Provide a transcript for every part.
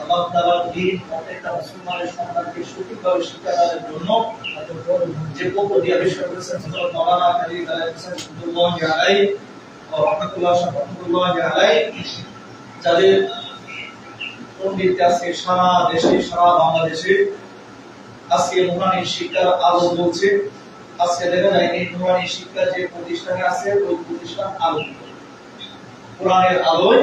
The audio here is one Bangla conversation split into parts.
আল্লাহ আলী সারা দেশে, সারা বাংলাদেশে আজকে শিক্ষার আলো জ্বলছে। আজকে দেখা যায় এই নুরানি শিক্ষা যে প্রতিষ্ঠানে আছে, ওই প্রতিষ্ঠান আলোকিত। কোরআনের আলোয়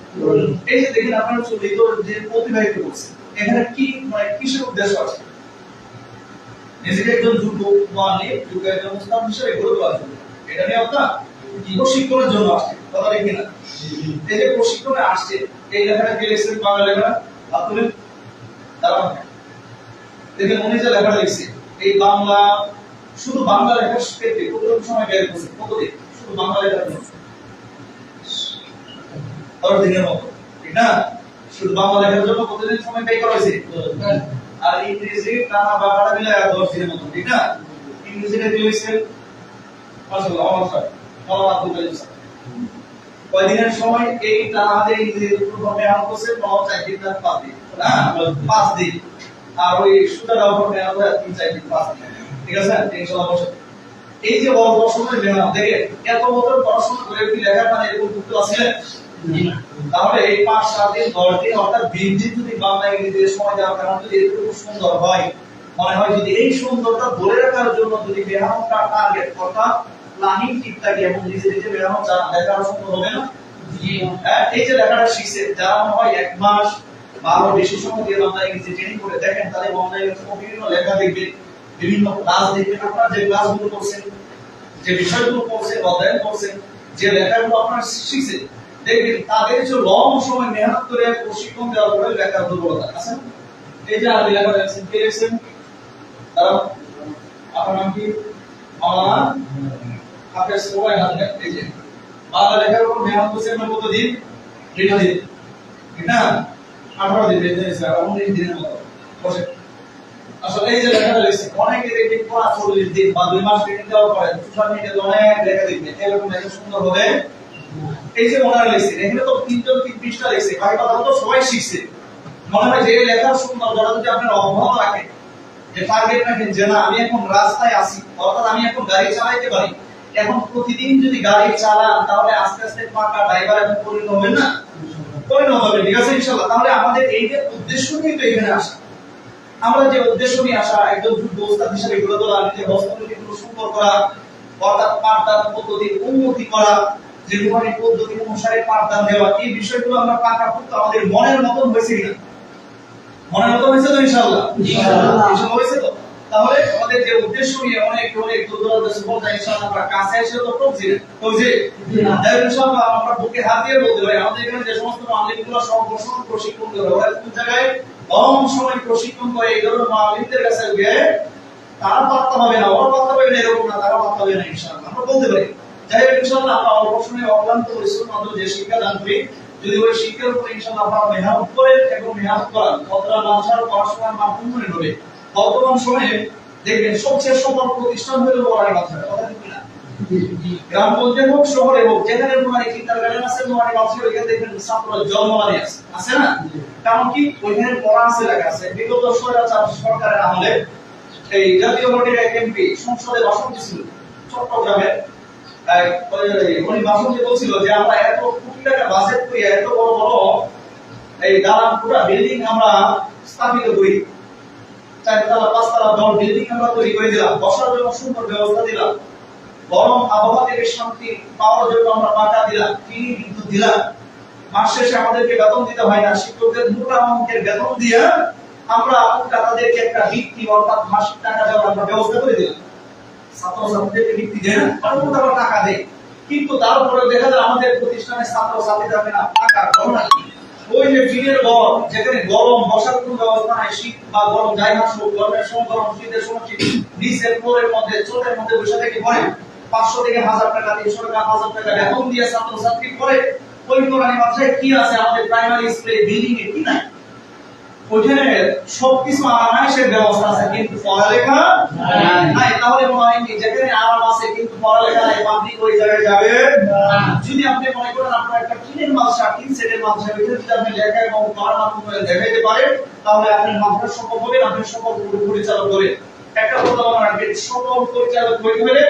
এই যে দেখেন আপনার চলিত যে প্রতিবাহিত করছে, এখানে কি মানে কিসের উদ্দেশ্য আছে? নিজেকে একজন মানে একজন হিসেবে গড়ে এটা নিয়ে প্রশিক্ষণের জন্য আসছে, কথা দেখি না এই যে প্রশিক্ষণে আসছে, এই লেখাটা কে লিখছেন বাংলা দেখেন উনি যে লিখছে, এই বাংলা, শুধু বাংলা লেখার ক্ষেত্রে কতটুকু সময় ব্যয় করছে? কতদিন? শুধু বাংলা লেখার জন্য। দশ দিনের মতো ঠিক না? শুধু বাংলা লেখার জন্য কতদিন সময় ব্যয় করা হয়েছে? আর ইংরেজি টানা বাংলা মিলে দশ দিনের মতো ঠিক না? ইংরেজিতে কি হয়েছে মাশাআল্লাহ আমার স্যার আমার আব্দুল কালিম স্যার। কয়দিনের সময় এই ইংরেজির উপর করছে? পাঁচ চার দিন না পাঁচ দিন। পাঁচ দিন। আর ওই সুতার উপর মেহনত হয় তিন চার দিন পাঁচ দিন। ঠিক আছে? বসে এই যে বছরের মেহনত দেখে এত বছর পড়াশোনা করে কি লেখার মানে এরকম যুক্ত আছে? তাহলে এই পাঁচ সাত দিন দশ দিন অর্থাৎ বিশ দিন যদি বাংলা ইংরেজিতে সময় দেওয়ার কারণ যদি এরকম সুন্দর হয় মনে হয় যদি এই সুন্দরতা ধরে রাখার জন্য যদি মেহনতটা টার্গেট অর্থাৎ প্ল্যানিং ঠিক থাকে এবং নিজে নিজে সুন্দর হবে না? হ্যাঁ, এই যে লেখাটা শিখছে যারা মনে হয় এক মাস বা আরও বেশি সময় দিয়ে বাংলা ইংরেজি ট্রেনিং করে দেখেন তাহলে বাংলা ইংরেজি বিভিন্ন লেখা দেখবেন বিভিন্ন ক্লাস দেখবেন আপনারা যে ক্লাসগুলো করছেন যে বিষয়গুলো পড়ছেন অধ্যয়ন করছেন যে লেখাগুলো আপনারা শিখছেন দেখবেন তাদের যে লং সময় মেহনত করে প্রশিক্ষণ দেওয়ার পরে লেখার দুর্বলতা। আছে এই যে আরবি লেখা দেখছেন কে লিখছেন আপনার নাম কি? হাফেজ সবাই দেন এই যে, বাংলা লেখার উপর মেহনত করছেন আমরা কত দিন তিন দিন। ঠিক না? আঠারো দিন বেঁধে নিয়েছে আর উনিশ দিনের মতো। বসে আসলে এই যে লেখাটা লিখছে, অনেকে দেখবেন পড়া চল্লিশ দিন বা দুই মাস ট্রেনিং দেওয়ার পরে সোশ্যাল মিডিয়াতে অনেক লেখা দেখবেন এরকম লেখা সুন্দর হবে এই যে ওনারা লিখছেন এখানে তো তিনজন তিন পৃষ্ঠা লিখছে ভাই কথা তো সবাই শিখছে। মনে হয় যে লেখার সুন্দর যদি আপনার অবহাওয়া রাখেন যে টার্গেট রাখেন যে না, আমি এখন রাস্তায় আছি, অর্থাৎ আমি এখন গাড়ি চালাইতে পারি, এখন প্রতিদিন যদি গাড়ি চালান, তাহলে আস্তে আস্তে পাকা ড্রাইভার এখন পরিণত হবে না? পরিণত হবে ঠিক আছে, ইনশাআল্লাহ। তাহলে আমাদের এই যে উদ্দেশ্য নিয়ে তো এখানে আসা। আমরা যে উদ্দেশ্য নিয়ে আসা, একজন যুদ্ধ ওস্তাদ হিসেবে গড়ে তোলা, নিজের হস্তনীতিগুলো সুন্দর করা, অর্থাৎ পাঠদান পদ্ধতির উন্নতি করা যে পদ্ধতি অনুসারে পাঠদান দেওয়া এই বিষয়গুলো আমরা পাকা পুক্ত আমাদের মনের মতন হয়েছে কিনা? মনের মতন হয়েছে তো ইনশাআল্লাহ? ইনশাআল্লাহ। হয়েছে তো? তাহলে আমাদের যে উদ্দেশ্য নিয়ে অনেক অনেক দূর দূরান্ত সফর যায় ইনশাআল্লাহ আমরা কাছে এসে তো পৌঁছি পৌঁছে তাই ইনশাআল্লাহ আমরা বুকে হাত দিয়ে বলতে পারি আমাদের এখানে যে সমস্ত মালিকগুলো সব বসন প্রশিক্ষণ করে ওরা কোন জায়গায় কম সময় প্রশিক্ষণ করে এই ধরনের মালিকদের কাছে গিয়ে তারা পাত্তা পাবে না ওরা পাত্তা পাবে না এরকম না তারা পাত্তা পাবে না ইনশাআল্লাহ। আমরা বলতে পারি। যাই হোক ইনশাআল্লাহ আমরা অল্প সময়ে অক্লান্ত পরিশ্রম মাধ্যমে যে শিক্ষা দান করি যদি ওই শিক্ষার উপর ইনশাআল্লাহ আপনারা মেহনত করেন এবং মেহনত করান কতটা মানুষের পড়াশোনার মান উন্নয়ন হবে। বর্তমান সময়ে দেখবেন সবচেয়ে সফল প্রতিষ্ঠান হলো ওয়ারি বাজার কথা ঠিক না? গ্রাম পঞ্চায়েত হোক শহরে হোক যেখানে তোমার কিন্টার আছে তোমার বাচ্চা ওইখানে দেখবেন ছাত্ররা জন্মলানি আছে। আছে না? কারণ কি? ওইখানে পড়া আছে লেখা আছে। বিগত স্বৈরাচার সরকারের আমলে এই জাতীয় পার্টির এক এমপি সংসদে ভাষণ দিছিল চট্টগ্রামে এই, ওই, আমরা গরম আবহাওয়া থেকে পাওয়ার জন্য আমরা দিলাম বিদ্যুৎ দিলাম। শেষে আমাদেরকে বেতন দিতে হয় না, শিক্ষকদের মোটা অঙ্কের বেতন দিয়ে আমরা তাদেরকে একটা বৃত্তি অর্থাৎ মাসিক টাকা দেওয়ার আমরা ব্যবস্থা করে দিলাম। পাঁচশো থেকে হাজার টাকা, তিনশো টাকা হাজার টাকা বেতন দিয়ে ছাত্র পড়ে ওই কোরআনী মাদ্রাসায় কি আছে? আমাদের প্রাইমারি স্কুলে বিল্ডিং এ কি নাই? ওইখানে সবকিছু আরামাইশের ব্যবস্থা আছে কিন্তু পড়ালেখা নাই। তাহলে মনে কি যেখানে আরাম আছে কিন্তু পড়ালেখা নাই পাবলিক ওই জায়গায় যাবে? যদি আপনি মনে করেন আপনার একটা টিনের মাদ্রাসা তিন সেটের মাদ্রাসা ভিতরে যদি আপনি লেখা এবং পড়ার মাধ্যমে দেখাইতে পারেন তাহলে আপনি মাদ্রাসা সম্ভব হবে আপনি সকল পরিচালক করে। একটা কথা মনে রাখবেন সকল পরিচালক হইতে হলে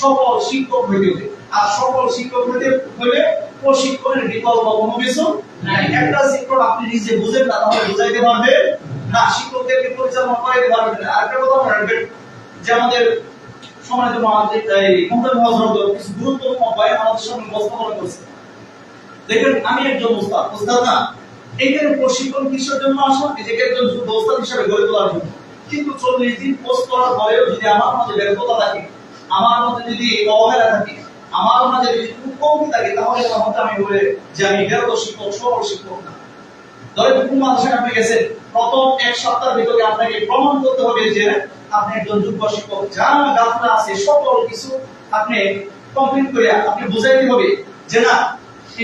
সকল শিক্ষক হইতে হবে আর সকল শিক্ষক হইতে হলে প্রশিক্ষণের বিকল্প কোনো কিছু নাই। একটা শিক্ষক আপনি নিজে বুঝেন না, তাহলে বুঝাইতে পারবেন না, শিক্ষকদেরকে পরিচালনা করাইতে পারবেন না। আরেকটা কথা মনে রাখবেন, যে আমাদের কিছু গুরুত্বপূর্ণ আমাদের করছে। দেখেন, আমি একজন না। এখানে প্রশিক্ষণ কিসের জন্য নিজেকে একজন হিসেবে গড়ে তোলার জন্য। কিন্তু চল্লিশ দিন পোস্ট করার পরেও যদি আমার মধ্যে ব্যর্থতা থাকে, আমার মধ্যে যদি অবহেলা থাকে আমার মাঝে যদি খুব থাকে, তাহলে তখন আমি বলে যে আমি ব্যর্থ শিক্ষক, সফল শিক্ষক না। আপনি গেছেন, প্রথম এক সপ্তাহের ভিতরে আপনাকে প্রমাণ করতে হবে যে আপনি একজন শিক্ষক যা আছে, সকল কিছু আপনি কমপ্লিট করে আপনি বুঝাইতে হবে যে না,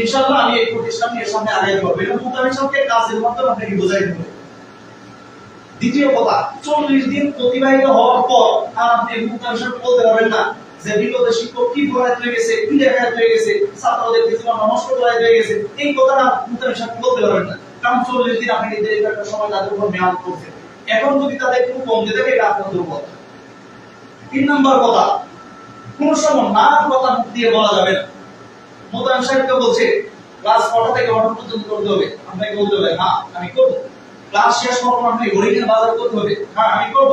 ইনশাআল্লাহ আমি এই প্রতিষ্ঠান নিয়ে সামনে আগাইতে পারব। এটা মোতাবেক সবকে কাজের মাধ্যমে আপনাকে বুঝাইতে হবে। দ্বিতীয় কথা, চল্লিশ দিন অতিবাহিত হওয়ার পর আর আপনি সাহেবকে বলতে পারবেন না। যে বিগত শিক্ষক কি পড়াইতে হয়ে গেছে, কি দেখাইতে হয়ে গেছে, ছাত্রদের কিছু নষ্ট করাইতে হয়ে গেছে, এই কথাটা মোতাবেক সাহেবকে বলতে পারবেন না। কারণ চল্লিশ দিন আপনি নির্ধারিত একটা সময় তাদের উপর মেয়াদ করছেন। এখন যদি তাদের একটু কম দিয়ে থাকে এটা আপনার দুর্বল তিন নম্বর কথা, কোন সময় না কথা মুখ দিয়ে বলা যাবে না। মোতায়েন সাহেবকে বলছে, ক্লাস কটা থেকে কটা পর্যন্ত করতে হবে। আপনাকে বলতে হবে হ্যাঁ আমি করব। ক্লাস শেষ হওয়ার পর আপনি হরিণের বাজার করতে হবে। হ্যাঁ আমি করব।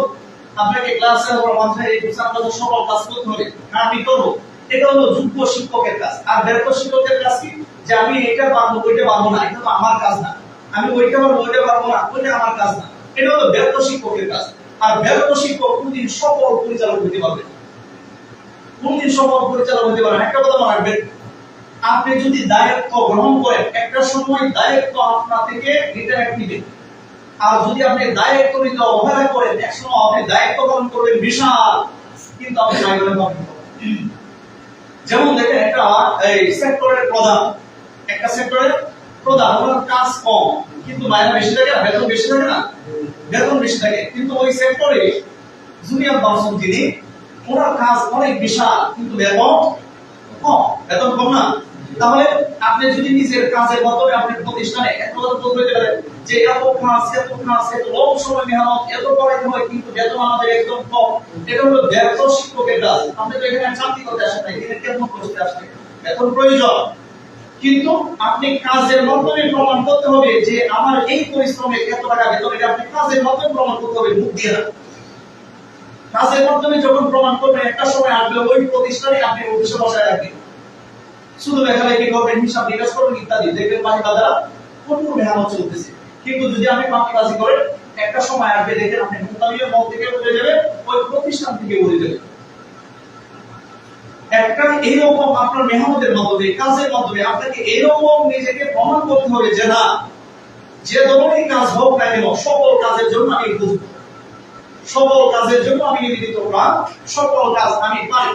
আপনাকে ক্লাস শেষ হওয়ার মাথায় এই বাজার সকল কাজ করতে হবে হ্যাঁ আমি করব? এটা হলো যোগ্য শিক্ষকের কাজ। আর ব্যর্থ শিক্ষকের কাজ কি? যে আমি এটা পারব, ওইটা পারব না, এটা তো আমার কাজ না। আমি ওইটা পারব ওইটা পারব না, ওইটা আমার কাজ না। এটা হলো ব্যর্থ শিক্ষকের কাজ। আর ব্যর্থ শিক্ষক কোনদিন সকল পরিচালক হতে পারবে। কোনদিন সকল পরিচালক হতে পারবে একটা কথা মনে রাখবেন। আপনি যদি দায়িত্ব গ্রহণ করেন, একটা সময় দায়িত্ব আপনার থেকে রিটায়ার নেবেন আর যদি আপনি দায়িত্ব নিতে অবহেলা করেন একসময় আপনি দায়িত্ব পালন করবেন বিশাল, কিন্তু আপনি নাইবেন যেমন দেখেন একটা, এই সেক্টরের প্রধান, একটা সেক্টরের প্রধান, ওনার কাজ কম, কিন্তু মাইনা বেশি থাকে না, বেতন বেশি থাকে না? বেতন বেশি থাকে, কিন্তু ওই সেক্টরে জুনিয়র পার্সন যিনি, ওনার কাজ অনেক বিশাল, কিন্তু বেতন কম। বেতন কম না? তাহলে আপনি যদি নিজের কাজের মাধ্যমে আপনি প্রতিষ্ঠানে এত তথ্য পেতে পারেন যে এত কাজ এত কাজ, এত লং সময় মেহনত, এত পড়াইতে হয় কিন্তু বেতন আমাদের একদম কম। এটা হলো ব্যর্থ শিক্ষকের কাজ। আপনি তো এখানে চাকরি করতে আসেন না, এখানে কেমন করতে আসেন? বেতন প্রয়োজন। কিন্তু আপনি কাজের মাধ্যমে প্রমাণ করতে হবে যে আমার এই পরিশ্রমে এত টাকা বেতন, এটা আপনি কাজের মাধ্যমে প্রমাণ করতে হবে, মুখ দিয়ে কাজের মাধ্যমে যখন প্রমাণ করবেন, একটা সময় আসবে ওই প্রতিষ্ঠানে আপনি অফিসে বসায় রাখবেন। শুধু লেখালেখি করবেন হিসাব নিকাশ করবেন ইত্যাদি। দেখবেন বাহিকা দ্বারা প্রচুর মেহনত চলতেছে। কিন্তু যদি আপনি পাখিবাজি করেন, একটা সময় আসবে দেখেন আপনি মুতাবিয়ের মত থেকে উঠে যাবে ওই প্রতিষ্ঠান থেকে উঠে যাবে একটা এইরকম আপনার মেহনতের মাধ্যমে, কাজের মাধ্যমে আপনাকে এরকম নিজেকে প্রমাণ করতে হবে যে না, যে ধরনের কাজ হোক না কেন, সকল কাজের জন্য আমি বুঝব সকল কাজের জন্য আমি নিবেদিত না সকল কাজ আমি পারি।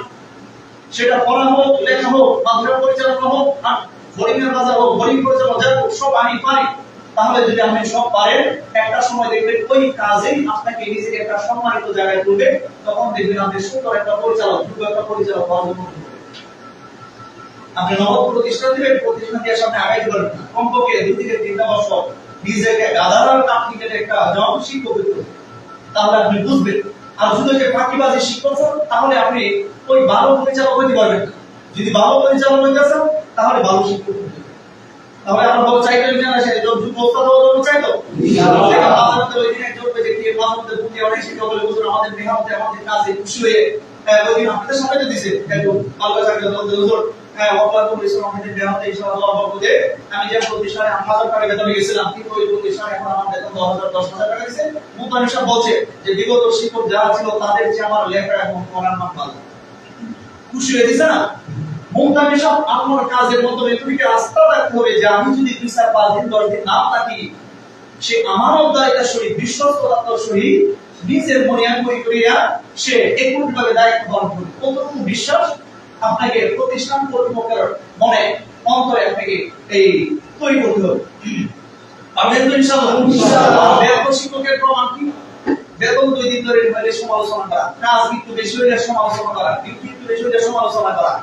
সেটা পড়া হোক, লেখা হোক মাদ্রাসা পরিচালনা হোক আর হরিণের বাজার হোক, হরিণ পরিচালনা যা হোক, সব আমি পারি। তাহলে যদি আপনি সব পারেন, একটা সময় দেখবেন ওই কাজেই আপনাকে নিজেকে একটা সম্মানিত জায়গায় তুলবে, তখন দেখবেন আপনি সুন্দর একটা পরিচালক যোগ্য একটা পরিচালক হওয়ার জন্য আপনি নবদ প্রতিষ্ঠান দিবেন, প্রতিষ্ঠান দিয়ে সামনে আগাইতে পারবেন কমপক্ষে দুই থেকে তিনটা বছর নিজেকে গাধারার কাঠি কেটে একটা শিক্ষক তাহলে আপনি বুঝবেন আর যদি যে ফাঁকিবাজি হন তাহলে আপনি ওই ভালো পরিচালক হতে পারবেন যদি ভালো পরিচালক হইতে চান তাহলে ভালো শিক্ষক হবে। তাহলে আমরা ভালো চাইতে না সে যোগ যুগ অবস্থা দেওয়ার জন্য চাইতো আমাদের কাজে খুশি হয়ে ওই দিন আপনাদের সামনে তো দিছে একটু আল্লাহ চাকরি হ্যাঁ মান আপনার কাজের মাধ্যমে তুমি আস্থা যে আমি যদি দুই পাঁচ দিন, দশ দিন না থাকি, সে আমার অধ্যায়টা সহিত বিশ্বস্ততার সহিত নিজের মনিয়ান করি করিয়া সে একুট ভাবে দায়িত্ব পালন করবে। কতটুকু বিশ্বাস? আপনাকে প্রতিষ্ঠান কর্তৃপক্ষের মনে অন্তরে আপনাকে এই তৈরি করতে হবে। পারবেন তো ইনশাআল্লাহ। বেতন শিক্ষকের প্রমাণ কি? বেতন দুই দিন ধরে সমালোচনা করা। কাজ একটু বেশি হইলে সমালোচনা করা। ডিউটি একটু বেশি হইলে সমালোচনা করা।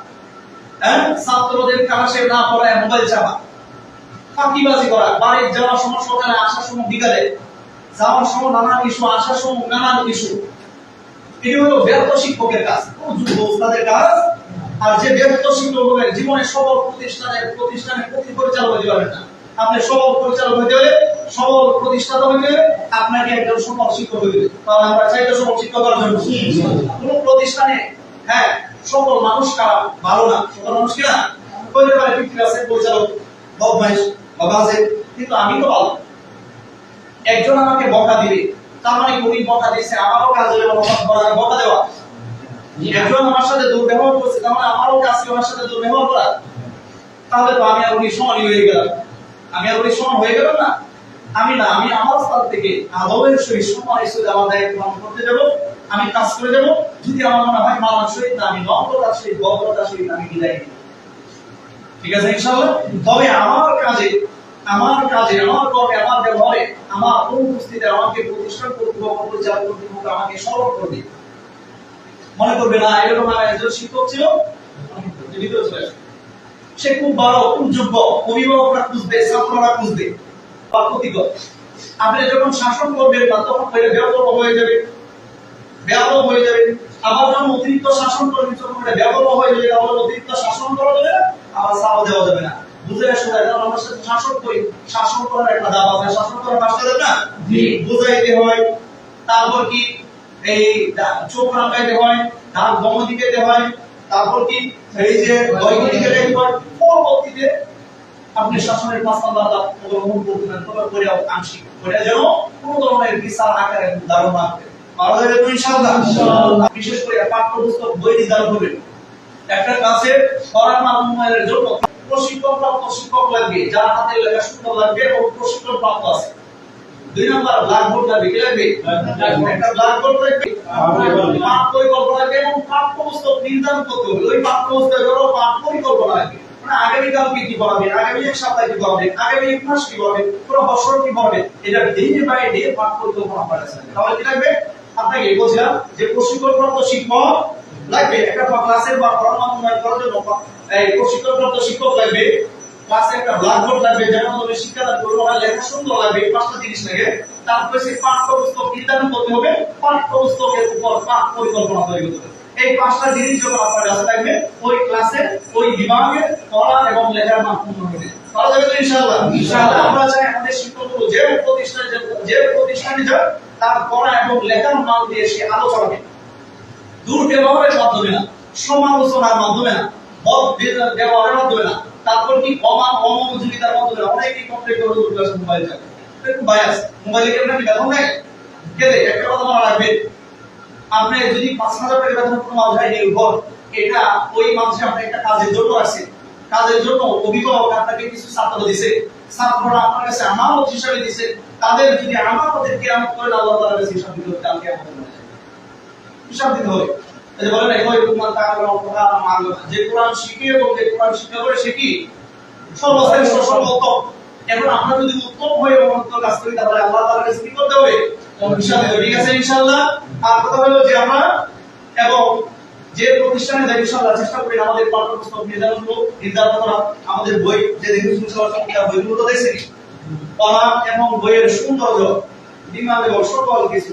হ্যাঁ? ছাত্রদের ক্লাসে না পড়ায় মোবাইল চাপা। ফাঁকিবাজি করা। বাড়ির যাওয়ার সময় সকালে আসার সময় বিকালে। যাওয়ার সময় নানান ইস্যু আসার সময় নানান ইস্যু। এটি হলো ব্যর্থ শিক্ষকের কাজ। কোন যুব ওস্তাদের কাজ। আর যে ব্যর্থ শিক্ষকের জীবনে সবল প্রতিষ্ঠানের প্রতিষ্ঠানের প্রতি পরিচালক হতে পারবেন না। আপনি সবল পরিচালক হতে হলে সবল প্রতিষ্ঠাতা হতে হলে আপনাকে একজন সফল শিক্ষক হতে হবে। তাহলে আমরা চাই তো সফল শিক্ষক হওয়ার জন্য। কোন প্রতিষ্ঠানে হ্যাঁ সকল মানুষ কারা? ভালো না। সকল মানুষ কি না? হইতে পারে ফিফটি পার্সেন্ট পরিচালক বদমাইশ বা বাজে কিন্তু আমি তো ভালো। একজন আমাকে বকা দিবে। তার মানে উনি বকা দিয়েছে, আমারও কাজ হলে বকা দেওয়া। একজন আমার সাথে দুর্ব্যবহার করছে মানে আমারও আমার সাথে দুর্ব্যবহার করা তাহলে তো আমি আর উনি সমানই হয়ে গেলাম আমি আর উনি সমান হয়ে গেলাম না আমি না আমি আমার স্থান থেকে আদবের সহিত আমার দায়িত্ব পালন করতে আমি কাজ করে যদি আমার মনে হয় মানার সহিত আমি নম্রতার সহিত বক্রতার সহিত আমি বিদায় ঠিক আছে তবে আমার কাজে আমার কাজে আমার কর্মে আমার ব্যবহারে আমার অনুপস্থিতিতে আমাকে প্রতিষ্ঠান কর্তৃপক্ষ পরিচালক কর্তৃপক্ষ আমাকে স্মরণ করবে মনে করবে না এরকম একজন শিক্ষক ছিল। সে খুব ভালো খুব যোগ্য অভিভাবকরা খুঁজবে ছাত্ররা খুঁজবে বা ক্ষতিকর। আপনি যখন শাসন করবেন না তখন হয়ে ব্যাপক হয়ে যাবে ব্যাপক হয়ে যাবে। আবার যখন অতিরিক্ত শাসন করবেন তখন এটা ব্যাপক হয়ে যাবে আবার অতিরিক্ত শাসন করা যাবে না আবার সাও দেওয়া যাবে না। বুঝে আসলে যখন আমরা শাসন করি। শাসন করার একটা দাব আছে শাসন করার পাঁচটা না। বুঝাইতে হয়। তারপর কি? এই চোখ রাখাইতে হয় হয় তারপর কি এই যে হয় পরবর্তীতে আপনি শাসনের পাঁচ নাম্বার অবলম্বন করবেন তবে করে আংশিক করে যেন কোনো ধরনের বিশাল আকারে দারুণ না করে। পারা যাবে তো ইনশাআল্লাহ। ইনশাআল্লাহ। বিশেষ করে পাঠ্যপুস্তক বই নির্ধারণ করবেন একটা ক্লাসের পড়ার জন্য প্রশিক্ষণ প্রাপ্ত শিক্ষক লাগবে যার হাতের লেখা সুন্দর লাগবে প্রশিক্ষণ প্রাপ্ত আছে। দুই নাম্বার ব্ল্যাকবোর্ড লাগবে কি লাগবে একটা ব্ল্যাকবোর্ড লাগবে পাঠ পরিকল্পনা এবং পাঠ্যপুস্তক নির্ধারণ করতে হবে। ওই পাঠ্যপুস্তকেরও পাঠ পরিকল্পনা লাগবে মানে আগামীকালকে কি পড়াবে আগামী এক সপ্তাহে কি পড়াবে আগামী এক মাস কি পড়াবে পুরো বছর কি পড়াবে এটা ডে বাই ডে পাঠ পরিকল্পনা করা তাহলে কি লাগবে? আপনাকে বলছিলাম যে প্রশিক্ষণপ্রাপ্ত শিক্ষক লাগবে। একটা ক্লাসের বা পড়ানো উন্নয়ন করার জন্য প্রশিক্ষণপ্রাপ্ত শিক্ষক লাগবে। ক্লাসে একটা ব্ল্যাকবোর্ড লাগবে যেন তুমি শিক্ষাদান করবে ওরা লেখা সুন্দর লাগবে এই পাঁচটা জিনিস লাগে। তারপরে সেই পাঠ্যপুস্তক নির্ধারণ করতে হবে পাঠ্যপুস্তকের উপর পাঠ পরিকল্পনা তৈরি করতে হবে। এই পাঁচটা জিনিস যখন আপনার কাছে থাকবে ওই ক্লাসে ওই বিভাগে পড়া এবং লেখার মান পূর্ণ হবে। পারা যাবে ইনশাআল্লাহ? ইনশাআল্লাহ। আমরা চাই আমাদের শিক্ষকগুলো যে প্রতিষ্ঠানে যে- প্রতিষ্ঠানে তার পড়া এবং লেখার মান দিয়ে সে আলো ছড়াবে। দুর্ব্যবহারের মাধ্যমে না সমালোচনার মাধ্যমে না বদ ব্যবহারের মাধ্যমে না তারপর কি অমান অমনোযোগিতার মাধ্যমে অনেকেই কমপ্লেন করে ক্লাস মোবাইল চালায় একটু বায়াস মোবাইলে কি বেতন দেয় দেয় একটা কথা মনে রাখবে। আপনি যদি পাঁচ হাজার টাকা বেতন কোনো মাঝারি নির্ভর এটা ওই মাঝে আপনি একটা কাজের জন্য আসছে কাজের জন্য অভিভাবক আপনাকে কিছু ছাত্র দিছে। ছাত্ররা আপনার কাছে আমানত হিসাবে দিছে। তাদের যদি আমানতের কেরামত করেন আল্লাহ তাআলার কাছে হিসাব দিতে হবে কালকে আমাদের হিসাব দিতে হবে। যে বলে না এগোয় কুমান তাআলা কোরআন মানলো যে কোরআন শিখে এবং যে কোরআন শিক্ষা করে, সে কি? সর্বশ্রেষ্ঠ, সর্বোত্তম। এখন আমরা যদি উত্তম হয়ে উত্তম কাজ করি, তাহলে আল্লাহ তাআলার কাছে কি করতে হবে? হবে ঠিক আছে, ইনশাআল্লাহ? আর কথা হলো যে আমরা এবং যে প্রতিষ্ঠানে যাই, ইনশাআল্লাহ, চেষ্টা করি আমাদের পাঠ্যপুস্তক নির্ধারণ নির্ধারণ করা আমাদের বই, যে দেখি সুন্দর বইগুলো তো দেখছেন পড়া এবং বইয়ের সৌন্দর্য বিমান এবং কিছু।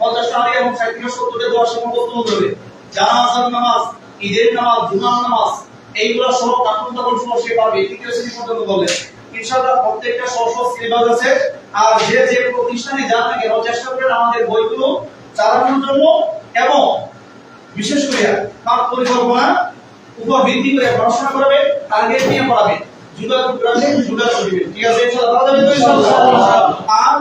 পঞ্চাশটা হাদিস এবং ষাট থেকে সত্তরটা দোয়া সে হতে হবে। জানাজার নামাজ, ঈদের নামাজ, জুমার নামাজ, এইগুলো সহ কাকুন তখন সহ সে পারবে তৃতীয় শ্রেণি পর্যন্ত বলে ইনশাআল্লাহ প্রত্যেকটা স্ব স্ব সিলেবাস আছে। আর যে যে প্রতিষ্ঠানে যান না কেন, চেষ্টা করেন আমাদের বইগুলো চালানোর জন্য এবং বিশেষ করে পাঠ পরিকল্পনা উপর ভিত্তি করে পড়াশোনা করবে টার্গেট নিয়ে পড়াবে যোগাযোগ করবে যোগাযোগ করবে ঠিক আছে ইনশাআল্লাহ। আর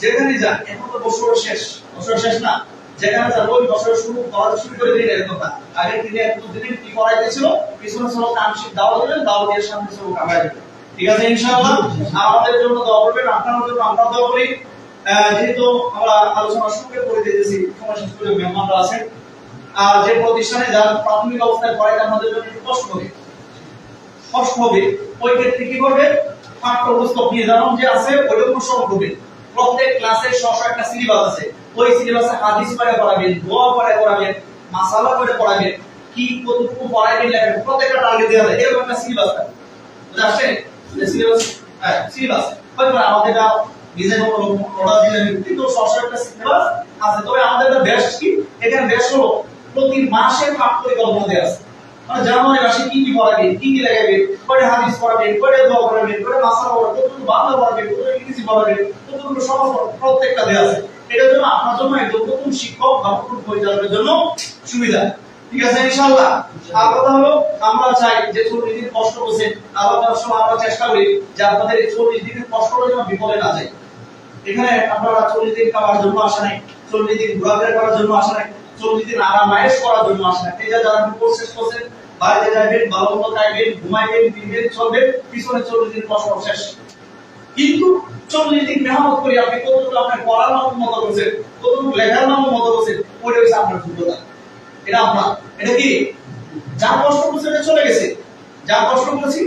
যেখানে যান, এখন তো বছর শেষ। বছর শেষ না। যেখানে যান, ওই বছর শুরু করা শুরু করে দিলেন এরকম না আগের দিনে এক দিন কি করাইতেছিল পিছনে ছিল কামশিক দাওয়া দিলেন দাওয়া দিয়ে সামনে ছিল কামাই। দিলেন ঠিক আছে, ইনশাআল্লাহ? আমাদের জন্য দোয়া করবেন, আপনাদের জন্য আমরা দোয়া করি। যেহেতু আমরা আলোচনা শুরু করে দিয়েছি সময় শেষ করে মেহমানরা আছেন। আর যে প্রতিষ্ঠানে যারা প্রাথমিক অবস্থায় পড়ায় আমাদের জন্য একটু কষ্ট হবে। কষ্ট হবে। ওই ক্ষেত্রে কি করবে? পাঠ্যপুস্তক নিয়ে যেমন যে আছে ওই অনুসরণ করবে প্রত্যেক ক্লাসে স্ব একটা সিলেবাস আছে। ওই সিলেবাসে হাদিস পড়ে পড়াবেন, দোয়া পড়ে পড়াবেন, মাসালা পড়ে পড়াবেন, কি কতটুকু পড়াবেন লেখেন প্রত্যেকটা টার্গেট দেওয়া যায় এরকম একটা সিলেবাস থাকে। বুঝতে আসছে সিলেবাস হ্যাঁ সিলেবাস হয়তো আমাদের ডিজাইন অর্ডার দিলেন কিন্তু স্ব স্ব একটা সিলেবাস আছে। তবে আমাদের বেস্ট কি? এখানে বেস্ট হলো, প্রতি মাসে পাঠ পরিকল্পনা দেওয়া আছে। মানে জানুয়ারি মাসে কি কি পড়াবে, কি কি লাগাবে কয়টা হাদিস পড়াবে, কয়টা দোয়া পড়াবে, কয়টা মাসলা পড়াবে কতটুকু বাংলা পড়াবে কতটুকু ইংরেজি পড়াবে কতটুকু সমাজ প্রত্যেকটা দেওয়া আছে। এটার জন্য আপনার জন্য একদম নতুন শিক্ষক বা নতুন জন্য সুবিধা। ঠিক আছে, ইনশাআল্লাহ? আর কথা হলো, আমরা চাই যে চল্লিশ দিন কষ্ট করছে আলোচনার সময় আমরা চেষ্টা করি যে আপনাদের এই চল্লিশ দিনের কষ্টটা যেন বিফলে না যায়। এখানে আপনারা চল্লিশ দিন খাওয়ার জন্য আসা নাই, চল্লিশ দিন ঘোরাফেরা করার জন্য আসা নাই, চল্লিশ দিন আরাম আয়েস করার জন্য আসা নাই। যে যারা কোর্সেস করছেন বাড়িতে যাবেন ভালো মতো খাইবেন, ঘুমাইবেন ফিরবেন চলবেন, পিছনে চল্লিশ দিন কষ্ট শেষ। কিন্তু চল্লিশ দিন মেহনত করে আপনি কতটুকু আপনার পড়ার নাম মতো করছেন কতটুকু লেখার নাম মতো করছেন ওইটা হচ্ছে আপনার যোগ্যতা। এটা আপনার এটা কি? যা কষ্ট করছে এটা চলে গেছে। যা কষ্ট করেছি,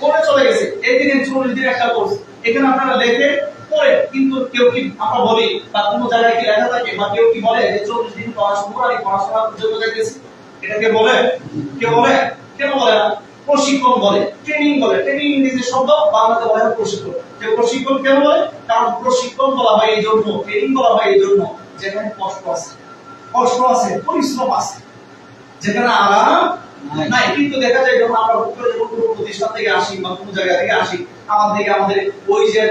করে চলে গেছে। এই দিনে চল্লিশ দিন একটা কোর্স। এখানে আপনারা লেখে পড়ে, কিন্তু কেউ কি, আমরা বলি, বা কোনো জায়গায় কি লেখা থাকে, বা কেউ কি বলে যে চল্লিশ দিন পড়াশোনা করে পড়াশোনার জন্য যাইতেছি এটা কে বলে কে বলে? কেন বলে না? প্রশিক্ষণ বলে ট্রেনিং বলে। ট্রেনিং ইংরেজি শব্দ বাংলাতে বলা হয় প্রশিক্ষণ। যে প্রশিক্ষণ কেন বলে? কারণ প্রশিক্ষণ বলা হয় এই জন্য ট্রেনিং বলা হয় এই জন্য। যেখানে কষ্ট আছে। কষ্ট আছে পরিশ্রম আছে। যেখানে আরাম নাই। কিন্তু দেখা যায় যখন আমরা কোনো প্রতিষ্ঠান থেকে আসি বা কোনো জায়গা থেকে আসি আমাদের থেকে আমাদের ওই যে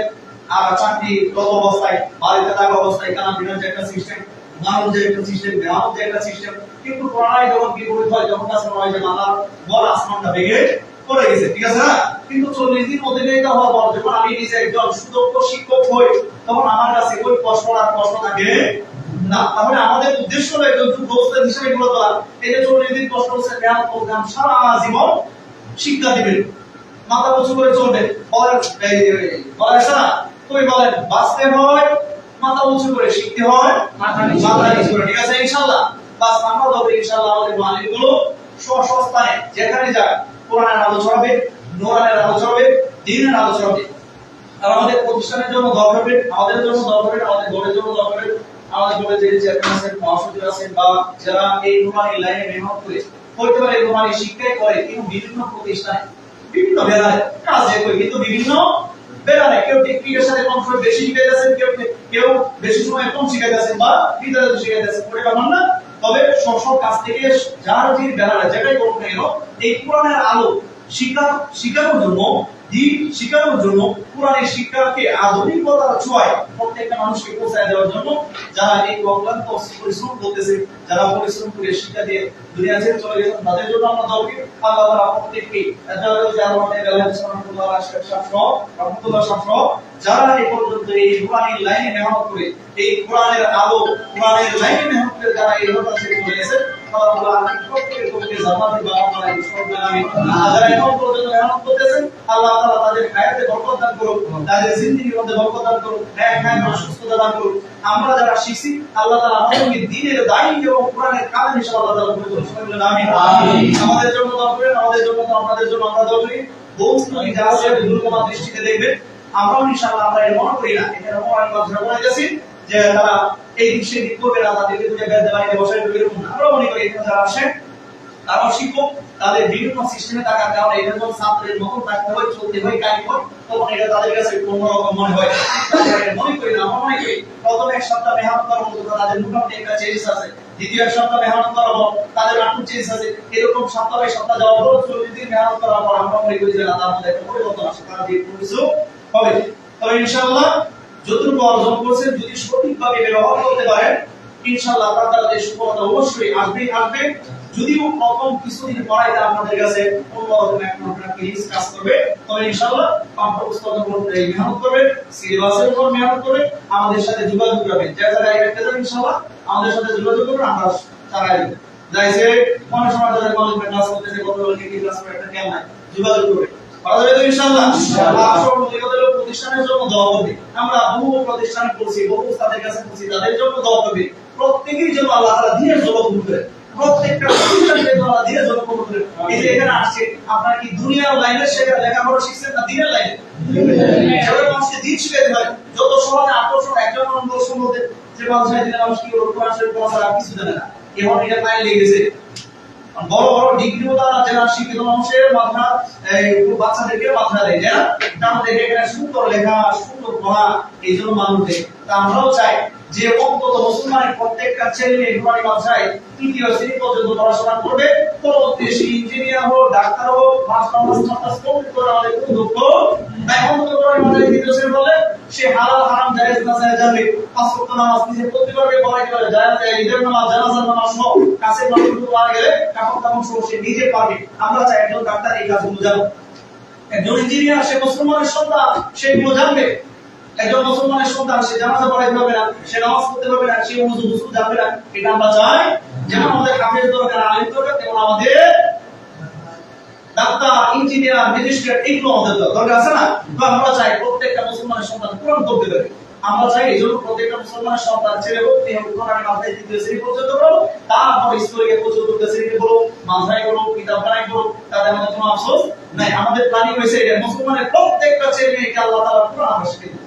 চাকরি গত অবস্থায় বাড়িতে থাকা অবস্থায় কানা বিনার যে একটা সিস্টেম মানুষ একটা সিস্টেম গ্রামের একটা সিস্টেম কিন্তু করোনায় যখন বিপরীত হয় যখন মনে হয় যে মাথার বল, আসমানটা ভেঙে পড়ে গেছে। ঠিক আছে না কিন্তু চল্লিশ দিন অতিবাহিত হওয়ার পর যখন আমি নিজে একজন সুদক্ষ শিক্ষক হই, তখন আমার কাছে ওই কষ্ট আর কষ্ট থাকে না। তাহলে আমাদের উদ্দেশ্য হলো একজন যুদ্ধ অবস্থায় হিসেবে তোলা। এই যে চল্লিশ দিন কষ্ট হচ্ছে জ্ঞান প্রোগ্রাম সারা জীবন শিক্ষা দিবেন মাথা উঁচু করে চলবে। বলেন, এই, এই- না তুমি বলেন, বাঁচতে হয় মাথা উঁচু করে শিখতে হয়। মাথা নিচু করে। ঠিক আছে ইনশাআল্লাহ? বাস আমরা তবে ইনশাআল্লাহ আমাদের মালিকগুলো স্বস্থানে যেখানে যাক কোরআনের আলো ছড়াবে নোরানের আলো ছড়াবে দিনের আলো ছড়াবে। আর আমাদের প্রতিষ্ঠানের জন্য দোয়া করবেন আমাদের জন্য দোয়া করবেন আমাদের জন্য দোয়া করবেন আমাদের যে চেয়ারম্যান আছেন মহাসচিব আছেন বা যারা এই নুমানি লাইনে মেহনত করে হইতে পারে শিক্ষাই করে কিন্তু বিভিন্ন প্রতিষ্ঠানে বিভিন্ন বেলায় কাজে করে কিন্তু বিভিন্ন বেলায় কেউ টেকনিকের সাথে কম সময় বেশি শিখাইতেছেন, কেউ কেউ বেশি সময় কম শিখাইতেছেন বা বিদ্যালয় শিখাইতেছেন, ওটা না? তবে সব কাজ থেকে যার যে যেটাই করুক না এই আলো শিক্ষা শিখানোর জন্য দিন শিখানোর জন্য কোরআনের শিক্ষাকে আধুনিকতার ছোঁয়ায় প্রত্যেকটা মানুষকে পৌঁছায় দেওয়ার জন্য যারা এই অক্লান্ত পরিশ্রম করতেছে, যারা পরিশ্রম করে শিক্ষা দিয়ে দুনিয়া ছেড়ে চলে গেছেন, তাদের জন্য আমরা দলকে আল্লাহ প্রত্যেককে যারা আমাদের গালেন রহমতুল্লাহ শাসন রহমতুল্লাহ যারা এই পর্যন্ত এই কোরআনের লাইনে মেহনত করে এই কোরআনের আলো কোরআনের লাইনে মেহনত করে যারা এই হতা ছেড়ে চলে গেছে আল্লাহ তাআলা প্রত্যেকের প্রত্যেকে জান্নাতে বাবা মারা সরকার আমি যারা এখন পর্যন্ত মেহনত করতেছেন আল্লাহ তাআলা তাদের হায়াতে বরকত দান করুক তাদের জিন্দেগির মধ্যে বরকত দান করুক ন্যায় ন্যায় সুস্থতা দান করুক। আমরা যারা শিখছি আল্লাহ তাআলা আমাদেরকে দ্বীনের দায়ী এবং কোরআনের কাজ হিসেবে আল্লাহ তাআলা করে সবাই বলেন আমিন। আমাদের জন্য দোয়া করেন আমাদের জন্য আপনাদের জন্য আমরা দোয়া করি। দুর্গমা দৃষ্টিতে দেখবেন আমরাও ইনশাআল্লাহ আমরা এর মনে করি না। এখানে মহান কথা বলে গেছি যে তারা এই দিক সেদিক করবে না তাদেরকে দুটো বেদ বাড়িতে বসাই দেবে এরকম না। আমরা মনে করি এখানে যারা আসে তারাও শিক্ষক, তাদের বিভিন্ন সিস্টেমে থাকার কারণে যখন ছাত্রের মতন থাকতে হয়, চলতে হয়, কাজ হয়, তখন এটা তাদের কাছে অন্যরকম মনে হয়। মনে করি না, আমরা মনে করি প্রথম এক সপ্তাহ মেহনত করার মতো তাদের মোটামুটি একটা চেঞ্জ আছে। দ্বিতীয় এক সপ্তাহ মেহনত পর তাদের আটু চেঞ্জ আছে। এরকম সপ্তাহ সপ্তাহ যাওয়ার পর চল্লিশ দিন মেহনত করার পর আমরা মনে করি যে তার মধ্যে একটা পরিবর্তন আসে। তারা দিয়ে কিছু হবে। তবে ইনশাআল্লাহ, যতটুকু অর্জন করছেন যদি সঠিকভাবে ব্যবহার করতে পারেন, ইনশাআল্লাহ আপনার দ্বারা যে সফলতা অবশ্যই আসবে আসবে। যদিও প্রথম কিছুদিন পড়াইতে আপনাদের কাছে অন্যরকম এক ধরনের ফিলিংস কাজ করবে, তবে ইনশাআল্লাহ পাঠ্যপুস্তকের উপর মেহনত করবে, সিলেবাসের উপর মেহনত করবে, আমাদের সাথে যোগাযোগ করবেন যারা যারা এই ব্যক্তিদের ইনশাআল্লাহ আমাদের সাথে যোগাযোগ করবেন আমরা চালাই যাইছে অনেক সময় তাদের কলেজে ক্লাস করতেছে কত লোক কি ক্লাস করে, একটা জ্ঞান নাই। যোগাযোগ করবে। পারা যাবে তো ইনশাআল্লাহ আসল প্রতিষ্ঠানের জন্য দোয়া করবে। আমরা বহু প্রতিষ্ঠানে পড়ছি বহু তাদের কাছে পড়ছি তাদের জন্য দোয়া করবে। প্রত্যেকের জন্য আল্লাহ তাআলা দিনের জন্য কবুল করে। প্রত্যেকটা প্রতিষ্ঠানের জন্য আল্লাহ দিনের জন্য কবুল করে। এই যে এখানে আসছে আপনারা কি দুনিয়ার লাইনে শেখা লেখাপড়া শিখছেন না দিনের লাইনে? যেভাবে মানুষকে দিন শিখাইতে যত সমাজে আকর্ষণ একজন যে মানুষ কি কোরআন শরীফ পড়া আর কিছু জানে না। এখন এটা লাইন লেগে গেছে? বড় বড় ডিগ্রিওদার যারা শিক্ষিত মানুষের মাথা বাচ্চাদেরকে মাথা দেয় যারা আমাদের এখানে সুন্দর লেখা, সুন্দর পড়া, এই জন্য মানুষ দেয়। তা আমরাও চাই যে অন্তত মুসলমানের প্রত্যেকটা ছেলে মেয়ে ঘুমানি মাথায় তৃতীয় শ্রেণি পর্যন্ত পড়াশোনা করবে পরবর্তী সে ইঞ্জিনিয়ার হোক, ডাক্তার হোক মাস্টার মাস্টার কমপ্লিট করে আমাদের কোনো দুঃখ তাই অন্তত তৃতীয় শ্রেণি বলে, সে হালাল, হারাম জায়েজ না জায়েজ যাবে পাঁচ ওয়াক্ত নামাজ নিজে পারবে জায়েজ ঈদের নামাজ, জানাজার নামাজ কাছে মারা গেলে কাপড় সে নিজে পারবে। আমরা চাই একজন ডাক্তার এই কাজগুলো জানো একজন ইঞ্জিনিয়ার, সে মুসলমানের সন্তান, সে জানবে? একজন মুসলমানের সন্তান, সে জানাজা পড়াইতে পারবে না, সে নামাজ পড়তে পারবে না, সে মুজু মুসুল জানবে না এটা আমরা চাই যেমন আমাদের হাফেজ দরকার, আলিম দরকার, তেমন আমাদের ডাক্তার, ইঞ্জিনিয়ার, ম্যাজিস্ট্রেট এগুলো আমাদের দরকার। আছে না? তো আমরা চাই প্রত্যেকটা মুসলমানের সন্তান কোরআন পড়তে পারে। আমরা চাই এই জন্য প্রত্যেকটা মুসলমানের সন্তান ছেলে হোক, মেয়ে হোক, কোরআনের মাথায় দ্বিতীয় শ্রেণি পর্যন্ত করো তারপর স্কুলে পর্যন্ত শ্রেণি করো মাদ্রাসায় করো কিতাব খানায় করো তাদের মধ্যে কোনো আফসোস নাই। আমাদের প্ল্যানিং হয়েছে এটা মুসলমানের প্রত্যেকটা ছেলে মেয়েকে আল্লাহ তাআলা কোরআন শিখিয়ে দেব।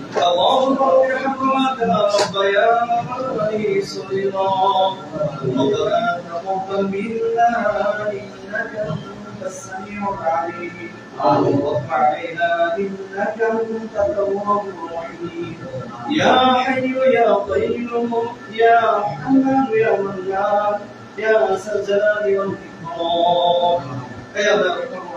ارحمهما كما ربياني صغيرا ربنا تقبل منا إنك أنت السميع العليم. وتب علينا إنك أنت التواب الرحيم. يا حي يا قيوم يا حنان يا منان يا ذا الجلال والإكرام. يا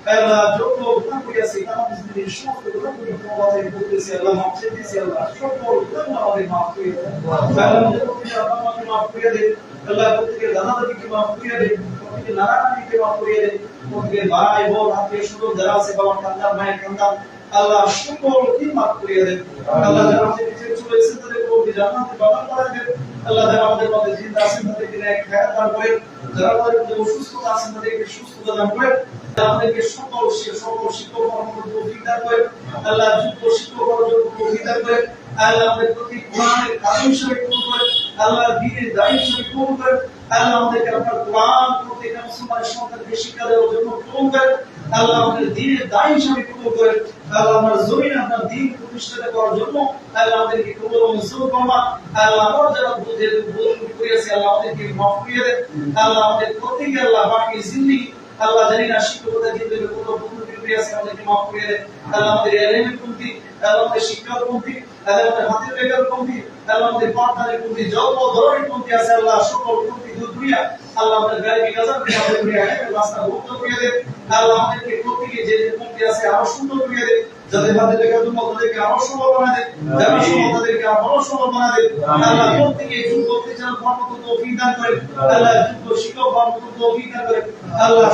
তোমার শিখুনি আল্লাহ যত গুনাহ করিয়াছি তাম জিনিস সমস্ত গুনাহ করে তোমাদের বলতেছি আল্লাহ মাফ করে দিয়েছি আল্লাহ সকল গুনাহ আমাদের মাফ করে দে আল্লাহ আমাদের প্রতিটা আমাকে মাফ করে দে আল্লাহ প্রত্যেকে দাদা দাদিকে মাফ করে দে প্রত্যেকে নানা নানিকে মাফ করে দে প্রত্যেকে ভাই বোন আত্মীয় স্বজন যারা আছে বাবার কান্দার মায়ের কান্দার আল্লাহ সকলকে মাফ করে দেন আল্লাহ যারা আমাদের পিছিয়ে চলেছেন তাদের কবি জান্নাতে বাবা করে দেন আল্লাহ আমাদের আমাদেরকে সকল প্রতি কোরআনের কাজী আমাদেরকে আপনার কোরআন মুসলমানের সন্তানকে শিক্ষা দেওয়ার জন্য আল্লাহ আমাদের দ্বীনের দায়ী হিসেবে কবুল করেন আল্লাহ আমার জমিনে আপনার দিন প্রতিষ্ঠা করার জন্য আল্লাহ আমাদেরকে কবুল মঞ্জুর করবা আল্লাহ আমার যারা বুঝে ভুল আল্লাহ আমাদেরকে মাফ করে দেন। আল্লাহ আমাদের প্রত্যেকে আল্লাহ বাকি জিন্দেগি, আল্লাহ জানি না শিক্ষকতা দিতে কত ভুল করে আমাদেরকে মাফ করে দেন। আল্লাহ আমাদের এলেমের কমতি আল্লাহ আমাদের শিক্ষার কমতি আল্লাহ আমাদের হাতের লেখার কমতি আল্লাহ আমাদের পাঠদানের কমতি, যত ধরনের কমতি আছে, আল্লাহ সকল কমতি দূর করিয়া, আল্লাহ আমাদের গাড়ি বিকাশ আমাদের রাস্তা মুক্ত করিয়া দেন। আল্লাহ আমাদেরকে প্রত্যেকে যে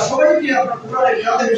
সবাইকে আপনার কোরআনের কাদের